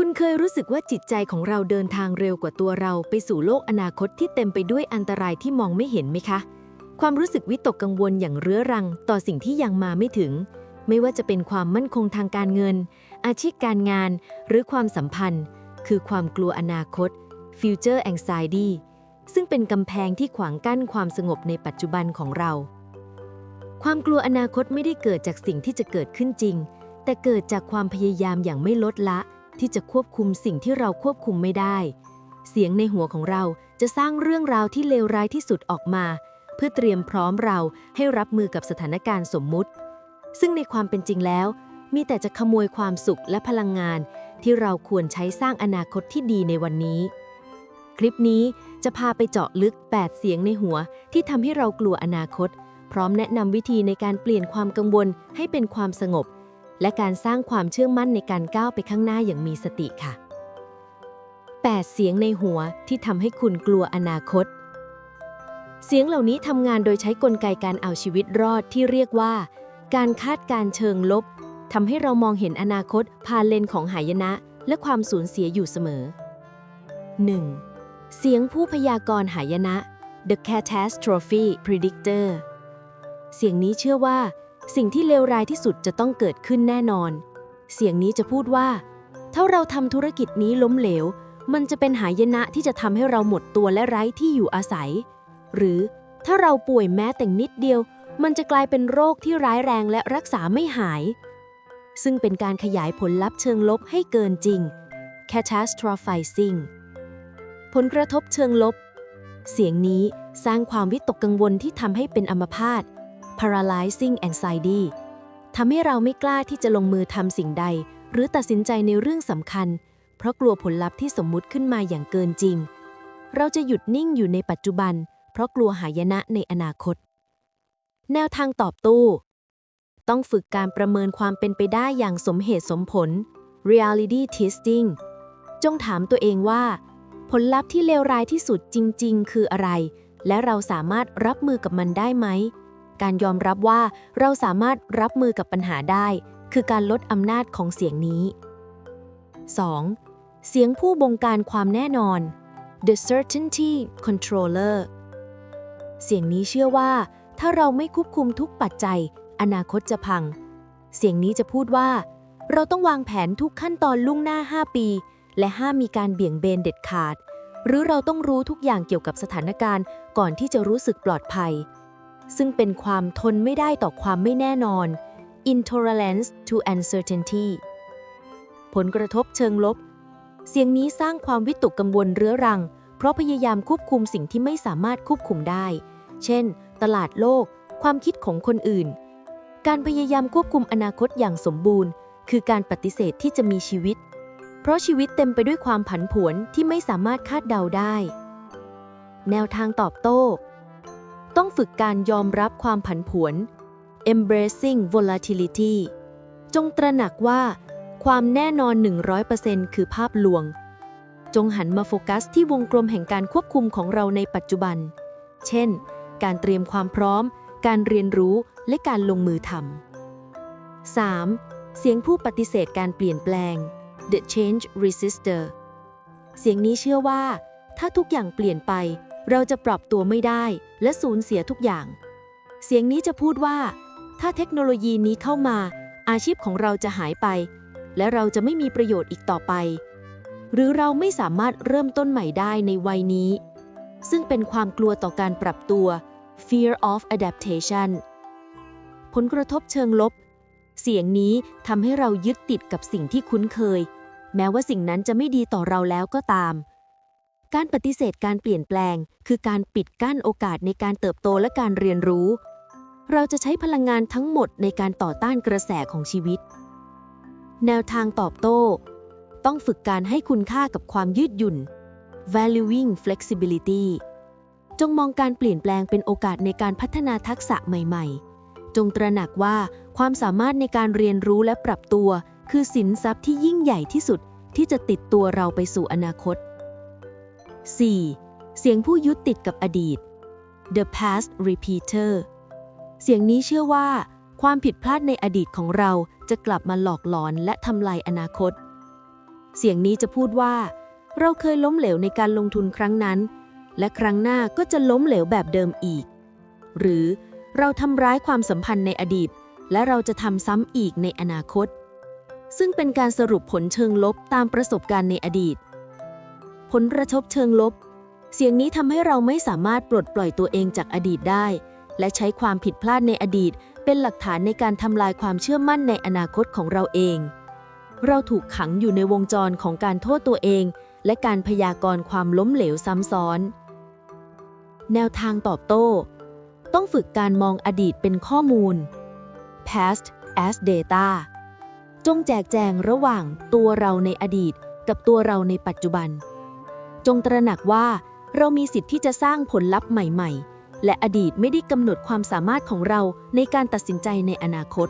คุณเคยรู้สึกว่าจิตใจของเราเดินทางเร็วกว่าตัวเราไปสู่โลกอนาคตที่เต็มไปด้วยอันตรายที่มองไม่เห็นไหมคะ ความรู้สึกวิตกกังวลอย่างเรื้อรังต่อสิ่งที่ยังมาไม่ถึง ไม่ว่าจะเป็นความมั่นคงทางการเงิน อาชีพการงาน หรือความสัมพันธ์ คือความกลัวอนาคต future anxiety ซึ่งเป็นกำแพงที่ขวางกั้นความสงบในปัจจุบันของเรา ความกลัวอนาคตไม่ได้เกิดจากสิ่งที่จะเกิดขึ้นจริง แต่เกิดจากความพยายามอย่างไม่ลดละ ที่จะควบคุมสิ่งที่เราควบคุมไม่ได้ เสียงในหัวของเราจะสร้างเรื่องราวที่เลวร้ายที่สุดออกมา เพื่อเตรียมพร้อมเราให้รับมือกับสถานการณ์สมมุติ ซึ่งในความเป็นจริงแล้ว มีแต่จะขโมยความสุขและพลังงาน ที่เราควรใช้สร้างอนาคตที่ดีในวันนี้ คลิปนี้จะพาไปเจาะลึก 8 เสียงในหัวที่ทำให้เรากลัวอนาคต พร้อมแนะนำวิธีในการเปลี่ยนความกังวลให้เป็นความสงบ และการสร้างความเชื่อมั่นในการก้าวไปข้างหน้าอย่างมีสติค่ะ 8 เสียงในหัวที่ทำให้คุณกลัวอนาคต เสียงเหล่านี้ทำงานโดยใช้กลไกการเอาชีวิตรอดที่เรียกว่า การคาดการเชิงลบทำให้เรามองเห็นอนาคตผ่านเลนของหายนะ และความสูญเสียอยู่เสมอ 1. เสียงผู้พยากรณ์หายนะ The Catastrophe Predictor เสียงนี้เชื่อว่า สิ่งที่เลวร้ายที่สุดจะต้องเกิดขึ้นแน่นอน เสียงนี้จะพูดว่า ถ้าเราทำธุรกิจนี้ล้มเหลว มันจะเป็นหายนะที่จะทำให้เราหมดตัวและไร้ที่อยู่อาศัย หรือถ้าเราป่วยแม้แต่นิดเดียว มันจะกลายเป็นโรคที่ร้ายแรงและรักษาไม่หาย ซึ่งเป็นการขยายผลลัพธ์เชิงลบให้เกินจริง catastrophizing ผลกระทบเชิงลบ เสียงนี้สร้างความวิตกกังวลที่ทำให้เป็นอัมพาต paralyzing anxiety ทำให้เราไม่กล้าที่จะลงมือทำสิ่งใด หรือตัดสินใจในเรื่องสำคัญ เพราะกลัวผลลัพธ์ที่สมมุติขึ้นมาอย่างเกินจริง เราจะหยุดนิ่งอยู่ในปัจจุบัน เพราะกลัวหายนะในอนาคต แนวทางตอบโต้ต้องฝึกการประเมินความเป็นไปได้อย่างสมเหตุสมผล reality testing จงถามตัวเองว่า ผลลัพธ์ที่เลวร้ายที่สุดจริง ๆ คืออะไร และเราสามารถรับมือกับมันได้ไหม การยอมรับว่าเราสามารถรับมือกับปัญหาได้ คือการลดอำนาจของเสียงนี้ 2. เสียงผู้บงการความแน่นอน The Certainty Controller เสียงนี้เชื่อว่า ถ้าเราไม่ควบคุมทุกปัจจัย อนาคตจะพัง เสียงนี้จะพูดว่า เราต้องวางแผนทุกขั้นตอนล่วงหน้า 5 ปี และห้ามมีการเบี่ยงเบนเด็ดขาด หรือเราต้องรู้ทุกอย่างเกี่ยวกับสถานการณ์ ก่อนที่จะรู้สึกปลอดภัย ซึ่งเป็นความทนไม่ได้ต่อความไม่แน่นอน intolerance to uncertainty ผลกระทบเชิงลบ เสียงนี้สร้างความวิตกกังวลเรื้อรัง เพราะพยายามควบคุมสิ่งที่ไม่สามารถควบคุมได้ เช่น ตลาดโลก ความคิดของคนอื่น การพยายามควบคุมอนาคตอย่างสมบูรณ์ คือการปฏิเสธที่จะมีชีวิต เพราะชีวิตเต็มไปด้วยความผันผวนที่ไม่สามารถคาดเดาได้ แนวทางตอบโต้ ต้องฝึกการยอมรับความผันผวน embracing volatility จงตระหนักว่า ความแน่นอน 100%คือภาพลวง จงหันมาโฟกัสที่วงกลมแห่งการควบคุมของเราในปัจจุบัน เช่น การเตรียมความพร้อม การเรียนรู้ และการลงมือทำ 3. เสียงผู้ปฏิเสธการเปลี่ยนแปลง The Change Resistor เสียงนี้เชื่อว่า ถ้าทุกอย่างเปลี่ยนไป เราจะปรับตัวไม่ได้และสูญเสียทุกอย่าง เสียงนี้จะพูดว่า ถ้าเทคโนโลยีนี้เข้ามา อาชีพของเราจะหายไป และเราจะไม่มีประโยชน์อีกต่อไป หรือเราไม่สามารถเริ่มต้นใหม่ได้ในวัยนี้ ซึ่งเป็นความกลัวต่อการปรับตัว fear of adaptation ผลกระทบเชิงลบ เสียงนี้ทำให้เรายึดติดกับสิ่งที่คุ้นเคย แม้ว่าสิ่งนั้นจะไม่ดีต่อเราแล้วก็ตาม การปฏิเสธการเปลี่ยนแปลง คือการปิดกั้นโอกาสในการเติบโตและการเรียนรู้ เราจะใช้พลังงานทั้งหมดในการต่อต้านกระแสของชีวิต แนวทางตอบโต้ ต้องฝึกการให้คุณค่ากับความยืดหยุ่น valuing flexibility จงมองการเปลี่ยนแปลงเป็นโอกาสในการพัฒนาทักษะใหม่ ๆ จงตระหนักว่าความสามารถในการเรียนรู้และปรับตัว คือสินทรัพย์ที่ยิ่งใหญ่ที่สุดที่จะติดตัวเราไปสู่อนาคต 4. เสียงผู้ยึดติดกับอดีต The past repeater เสียงนี้เชื่อว่า ความผิดพลาดในอดีตของเราจะกลับมาหลอกหลอนและทำลายอนาคต เสียงนี้จะพูดว่า เราเคยล้มเหลวในการลงทุนครั้งนั้น และครั้งหน้าก็จะล้มเหลวแบบเดิมอีก หรือเราทำร้ายความสัมพันธ์ในอดีต และเราจะทำซ้ำอีกในอนาคต ซึ่งเป็นการสรุปผลเชิงลบตามประสบการณ์ในอดีต ผลกระทบเชิงลบ เสียงนี้ทำให้เราไม่สามารถปลดปล่อยตัวเองจากอดีตได้ และใช้ความผิดพลาดในอดีต เป็นหลักฐานในการทำลายความเชื่อมั่นในอนาคตของเราเอง เราถูกขังอยู่ในวงจรของการโทษตัวเอง และการพยากรณ์ความล้มเหลวซ้ำซ้อน แนวทางตอบโต้ ต้องฝึกการมองอดีตเป็นข้อมูล past as data จงแจกแจงระหว่างตัวเราในอดีตกับตัวเราในปัจจุบัน จงตระหนักว่าเรามีสิทธิ์ที่จะสร้างผลลัพธ์ใหม่ ๆ และอดีตไม่ได้กำหนดความสามารถของเราในการตัดสินใจในอนาคต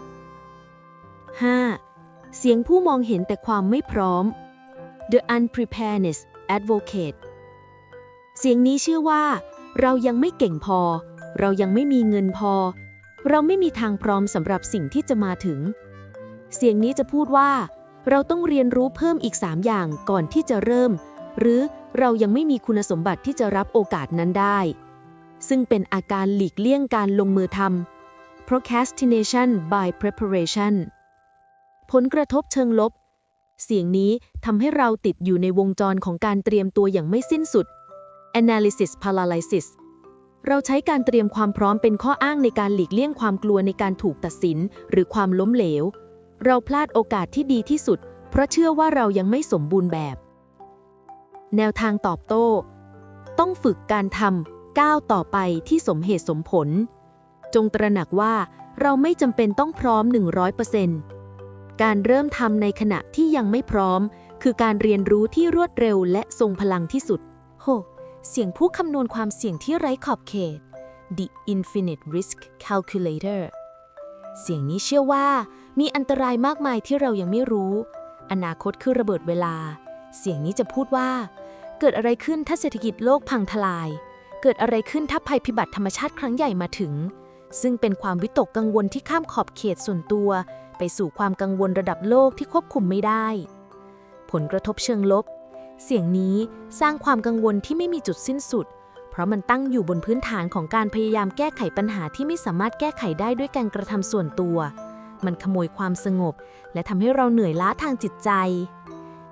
5. เสียงผู้มองเห็นแต่ความไม่พร้อม The unpreparedness advocate เสียงนี้เชื่อว่า เรายังไม่เก่งพอ เรายังไม่มีเงินพอ เราไม่มีทางพร้อมสำหรับสิ่งที่จะมาถึง เสียงนี้จะพูดว่า เราต้องเรียนรู้เพิ่มอีก 3 อย่างก่อนที่จะเริ่ม หรือ เรายังไม่มีคุณสมบัติที่จะรับโอกาสนั้นได้ ซึ่งเป็นอาการหลีกเลี่ยงการลงมือทำ procrastination by preparation ผลกระทบเชิงลบ เสียงนี้ทำให้เราติดอยู่ในวงจรของการเตรียมตัวอย่างไม่สิ้นสุด analysis paralysis เราใช้การเตรียมความพร้อมเป็นข้ออ้างในการหลีกเลี่ยงความกลัวในการถูกตัดสิน หรือความล้มเหลว เราพลาดโอกาสที่ดีที่สุด เพราะเชื่อว่าเรายังไม่สมบูรณ์แบบ แนวทางตอบโต้ ต้องฝึกการทำก้าวต่อไปที่สมเหตุสมผล จงตระหนักว่าเราไม่จำเป็นต้องพร้อม 100%การเริ่มทำในขณะที่ยังไม่พร้อม คือการเรียนรู้ที่รวดเร็วและทรงพลังที่สุด โห เสียงผู้คำนวณความเสี่ยงที่ไร้ขอบเขต The Infinite Risk Calculator เสียงนี้เชื่อว่ามีอันตรายมากมายที่เรายังไม่รู้ อนาคตคือระเบิดเวลา เสียงนี้จะพูดว่า เกิดอะไรขึ้นถ้าเศรษฐกิจโลกพังทลาย เกิดอะไรขึ้นถ้าภัยพิบัติธรรมชาติครั้งใหญ่มาถึง ซึ่งเป็นความวิตกกังวลที่ข้ามขอบเขตส่วนตัว ไปสู่ความกังวลระดับโลกที่ควบคุมไม่ได้ ผลกระทบเชิงลบ เสียงนี้สร้างความกังวลที่ไม่มีจุดสิ้นสุด เพราะมันตั้งอยู่บนพื้นฐานของการพยายามแก้ไขปัญหาที่ไม่สามารถแก้ไขได้ด้วยการกระทำส่วนตัว มันขโมยความสงบ และทำให้เราเหนื่อยล้าทางจิตใจ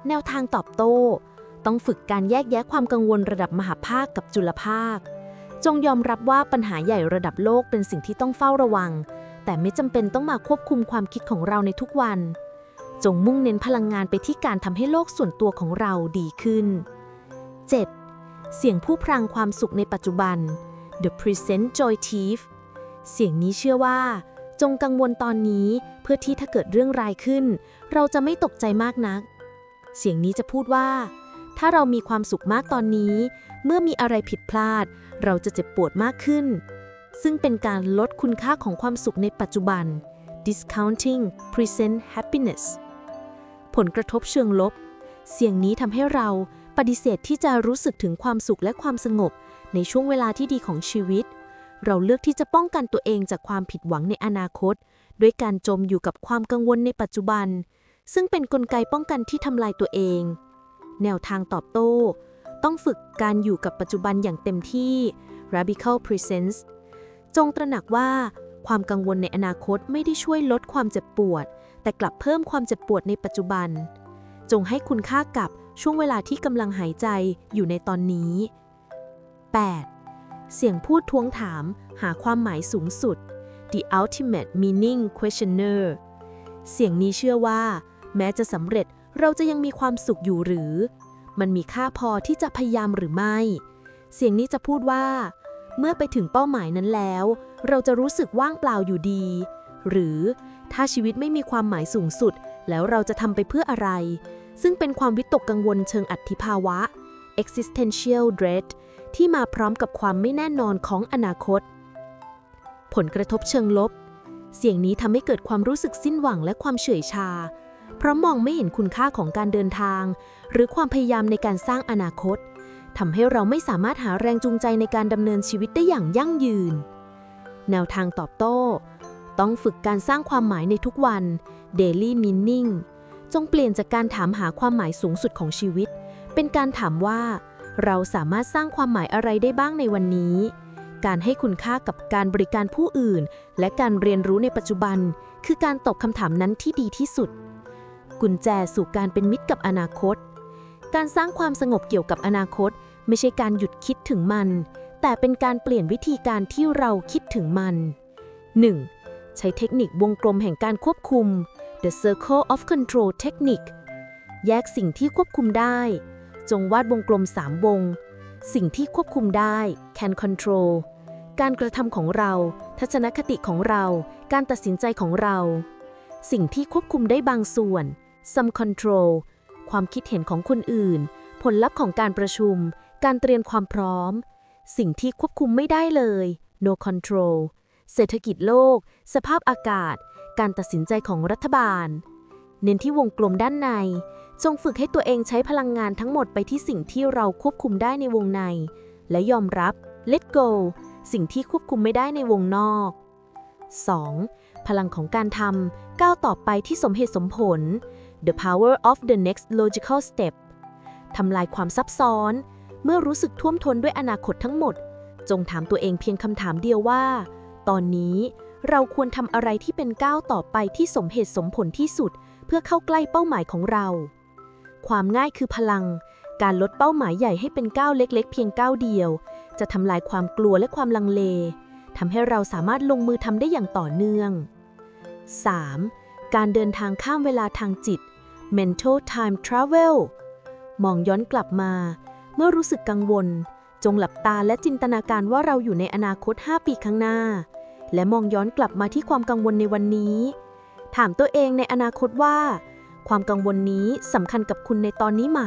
แนวทางตอบโต้ ต้องฝึกการแยกแยะความกังวลระดับมหาภาคกับจุลภาค จงยอมรับว่าปัญหาใหญ่ระดับโลกเป็นสิ่งที่ต้องเฝ้าระวัง แต่ไม่จำเป็นต้องมาควบคุมความคิดของเราในทุกวัน จงมุ่งเน้นพลังงานไปที่การทำให้โลกส่วนตัวของเราดีขึ้น 7. เสียงผู้พรางความสุขในปัจจุบัน The Present Joy Thief เสียงนี้เชื่อว่า จงกังวลตอนนี้เพื่อที่ถ้าเกิดเรื่องร้ายขึ้น เราจะไม่ตกใจมากนัก เสียงนี้จะพูดว่า ถ้าเรามีความสุขมากตอนนี้ เมื่อมีอะไรผิดพลาด เราจะเจ็บปวดมากขึ้น ซึ่งเป็นการลดคุณค่าของความสุขในปัจจุบัน discounting present happiness ผลกระทบเชิงลบ เสียงนี้ทำให้เราปฏิเสธที่จะรู้สึกถึงความสุขและความสงบ ในช่วงเวลาที่ดีของชีวิต เราเลือกที่จะป้องกันตัวเองจากความผิดหวังในอนาคต ด้วยการจมอยู่กับความกังวลในปัจจุบัน ซึ่งเป็นนกลไกป้องกันที่ทำลายตัวเอง แนวทางตอบโต้ ต้องฝึกการอยู่กับปัจจุบันอย่างเต็มที่ Radical Presence จงตระหนักว่าความกังวลในอนาคตไม่ได้ช่วยลดความเจ็บปวด แต่กลับเพิ่มความเจ็บปวดในปัจจุบัน จงให้คุณค่ากับช่วงเวลาที่กำลังหายใจอยู่ในตอนนี้ 8. เสียงพูดท้วงถามหาความหมายสูงสุด The Ultimate Meaning Questioner เสียงนี้เชื่อว่า แม้จะสำเร็จ เราจะยังมีความสุขอยู่หรือ มันมีค่าพอที่จะพยายามหรือไม่ เสียงนี้จะพูดว่า เมื่อไปถึงเป้าหมายนั้นแล้ว เราจะรู้สึกว่างเปล่าอยู่ดี หรือถ้าชีวิตไม่มีความหมายสูงสุด แล้วเราจะทำไปเพื่ออะไร ซึ่งเป็นความวิตกกังวลเชิงอัตถิภาวะ existential dread ที่มาพร้อมกับความไม่แน่นอนของอนาคต ผลกระทบเชิงลบ เสียงนี้ทำให้เกิดความรู้สึกสิ้นหวังและความเฉื่อยชา เพราะมองไม่เห็นคุณค่าของการเดินทาง หรือความพยายามในการสร้างอนาคตทำให้เราไม่สามารถหาแรงจูงใจในการดำเนินชีวิตได้อย่างยั่งยืน แนวทางตอบโต้ ต้องฝึกการสร้างความหมายในทุกวัน daily meaning จงเปลี่ยนจากการถามหาความหมายสูงสุดของชีวิต เป็นการถามว่า เราสามารถสร้างความหมายอะไรได้บ้างในวันนี้ การให้คุณค่ากับการบริการผู้อื่น และการเรียนรู้ในปัจจุบัน คือการตอบคำถามนั้นที่ดีที่สุด กุญแจสู่การเป็นมิตรกับอนาคต การสร้างความสงบเกี่ยวกับอนาคต ไม่ใช่การหยุดคิดถึงมัน แต่เป็นการเปลี่ยนวิธีการที่เราคิดถึงมัน 1. ใช้เทคนิควงกลมแห่งการควบคุม The Circle of Control Technique แยกสิ่งที่ควบคุมได้ จงวาดวงกลม 3 วง สิ่งที่ควบคุมได้ can control การกระทำของเรา ทัศนคติของเรา การตัดสินใจของเรา สิ่งที่ควบคุมได้บางส่วน some control ความคิดเห็นของคนอื่น ผลลัพธ์ของการประชุม การเตรียมความพร้อม สิ่งที่ควบคุมไม่ได้เลย no control เศรษฐกิจโลก สภาพอากาศ การตัดสินใจของรัฐบาล เน้นที่วงกลมด้านใน จงฝึกให้ตัวเองใช้พลังงานทั้งหมดไปที่สิ่งที่เราควบคุมได้ในวงใน และยอมรับ let go สิ่งที่ควบคุมไม่ได้ในวงนอก 2. พลังของการทำก้าวต่อไปที่สมเหตุสมผล the power of the next logical step ทำลายความซับซ้อน เมื่อรู้สึกท่วมท้นด้วยอนาคตทั้งหมด จงถามตัวเองเพียงคำถามเดียวว่า ตอนนี้เราควรทำอะไรที่เป็นก้าวต่อไปที่สมเหตุสมผลที่สุด เพื่อเข้าใกล้เป้าหมายของเรา ความง่ายคือพลัง การลดเป้าหมายใหญ่ให้เป็นก้าวเล็ก ๆ เพียงก้าวเดียว จะทำลายความกลัวและความลังเลทำให้เราสามารถลงมือทำได้อย่างต่อเนื่อง 3. การเดินทางข้ามเวลาทางจิต mental time travel มองย้อนกลับมา เมื่อรู้สึกกังวล จงหลับตาและจินตนาการว่าเราอยู่ในอนาคต 5 ปีข้างหน้า และมองย้อนกลับมาที่ความกังวลในวันนี้ ถามตัวเองในอนาคตว่า ความกังวลนี้สำคัญกับคุณในตอนนี้ไหม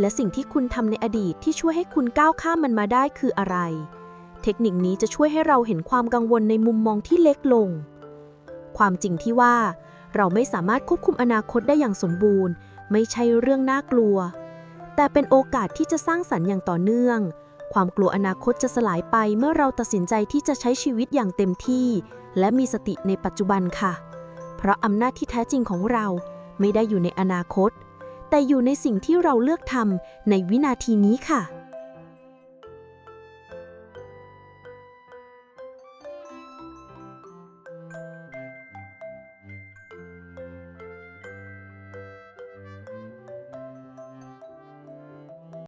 และสิ่งที่คุณทำในอดีตที่ช่วยให้คุณก้าวข้ามมันมาได้คืออะไร เทคนิคนี้จะช่วยให้เราเห็นความกังวลในมุมมองที่เล็กลง ความจริงที่ว่า เราไม่สามารถควบคุมอนาคตได้อย่างสมบูรณ์ ไม่ใช่เรื่องน่ากลัว แต่เป็นโอกาสที่จะสร้างสรรค์อย่างต่อเนื่อง ความกลัวอนาคตจะสลายไปเมื่อเราตัดสินใจที่จะใช้ชีวิตอย่างเต็มที่ และมีสติในปัจจุบันค่ะ เพราะอำนาจที่แท้จริงของเราไม่ได้อยู่ในอนาคต แต่อยู่ในสิ่งที่เราเลือกทำในวินาทีนี้ค่ะ